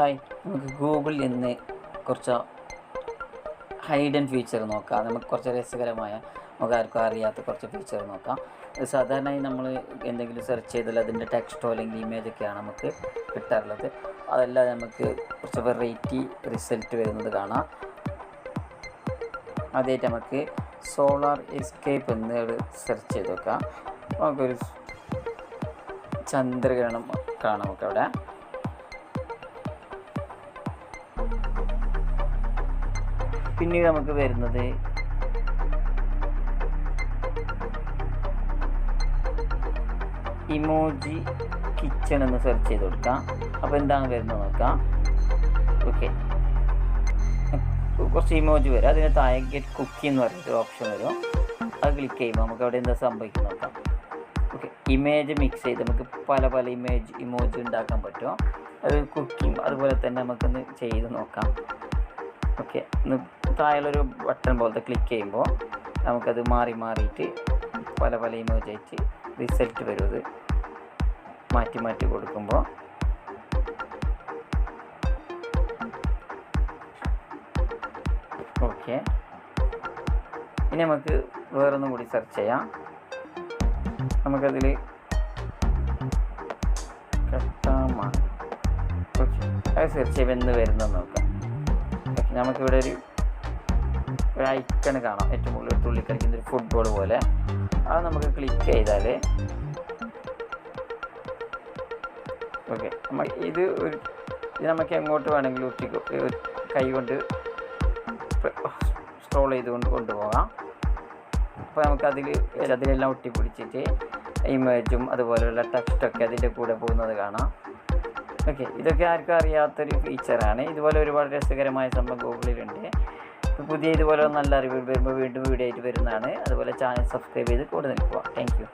Hi. നമുക്ക് ഗൂഗിളിൽ നിന്ന് കുറച്ച് ഹൈഡൻ ഫീച്ചർ നോക്കാം. നമുക്ക് കുറച്ച് രസകരമായ നമുക്ക് ആർക്കും അറിയാത്ത കുറച്ച് ഫീച്ചർ നോക്കാം. സാധാരണയായി നമ്മൾ എന്തെങ്കിലും സെർച്ച് ചെയ്താൽ അതിന്റെ ടെക്സ്റ്റോ അല്ലെങ്കിൽ ഇമേജ് ഒക്കെയാണ് നമുക്ക് കിട്ടാറുള്ളത്. അതല്ലാതെ നമുക്ക് കുറച്ച് വെറൈറ്റി റിസൾട്ട് വരുന്നത് കാണാം. ആദ്യമായിട്ട് നമുക്ക് സോളാർ എസ്കേപ്പ് എന്ന് സെർച്ച് ചെയ്ത് നോക്കാം. നമുക്കൊരു ചന്ദ്രഗ്രഹണം കാണാം നമുക്ക് പിന്നീട് നമുക്ക് വരുന്നത് ഇമോജി കിച്ചൺ എന്ന് സെർച്ച് ചെയ്ത് കൊടുക്കാം. അപ്പോൾ എന്താണ് വരുന്നത് നോക്കാം. ഓക്കെ കുറച്ച് ഇമോജി വരും. അതിന് താഴെ ഗെറ്റ് കുക്കി എന്ന് പറഞ്ഞിട്ട് ഓപ്ഷൻ വരും. അത് ക്ലിക്ക് ചെയ്യുമ്പോൾ നമുക്ക് അവിടെ എന്താ സംഭവിക്കുന്നത് നോക്കാം. ഓക്കെ ഇമേജ് മിക്സ് ചെയ്ത് നമുക്ക് പല പല ഇമേജ് ഇമോജി ഉണ്ടാക്കാൻ പറ്റും. അത് കുക്കിംഗ് അതുപോലെ തന്നെ നമുക്കൊന്ന് ചെയ്ത് നോക്കാം. ഓക്കെ. താഴെയുള്ളൊരു ബട്ടൺ പോലത്തെ ക്ലിക്ക് ചെയ്യുമ്പോൾ നമുക്കത് മാറി മാറിയിട്ട് പല പല ഇമേജ് ആയിട്ട് റിസൾട്ട് വരും അത് മാറ്റി മാറ്റി കൊടുക്കുമ്പോൾ ഓക്കെ. ഇനി നമുക്ക് വേറൊന്നും കൂടി സെർച്ച് ചെയ്യാം. നമുക്കതിൽ അത് സെർച്ച് ചെയ്യുമ്പോൾ എന്ത് വരുന്നത് നോക്കാം. നമുക്കിവിടെ ഒരു ഒരു ഐക്കൺ കാണാം. ഏറ്റവും മുകളിൽ തുള്ളി കളിക്കുന്ന ഒരു ഫുട്ബോൾ പോലെ. അത് നമുക്ക് ക്ലിക്ക് ചെയ്താൽ ഓക്കെ നമ്മൾ ഇത് ഒരു ഇത് നമുക്ക് എങ്ങോട്ട് വേണമെങ്കിലും ഒറ്റി കൈ കൊണ്ട് സ്ക്രോൾ ചെയ്തുകൊണ്ട് കൊണ്ടുപോകാം. അപ്പോൾ നമുക്കതിൽ അതിലെല്ലാം ഒട്ടിപ്പിടിച്ചിട്ട് ഇമേജും അതുപോലെയുള്ള ടെക്സ്റ്റൊക്കെ അതിന്റെ കൂടെ പോകുന്നത് കാണാം. ഓക്കെ ഇതൊക്കെ ആർക്കും അറിയാത്തൊരു ഫീച്ചറാണ് ഇതുപോലെ ഒരുപാട് രസകരമായ സംഭവം ഗൂഗിളിലുണ്ട്. പുതിയ ഇതുപോലെ നല്ല അറിവ് വരുമ്പോൾ വീണ്ടും വീഡിയോ ആയിട്ട് വരുന്നതാണ്. അതുപോലെ ചാനൽ സബ്സ്ക്രൈബ് ചെയ്ത് കൂടെ നിൽക്കുക. താങ്ക്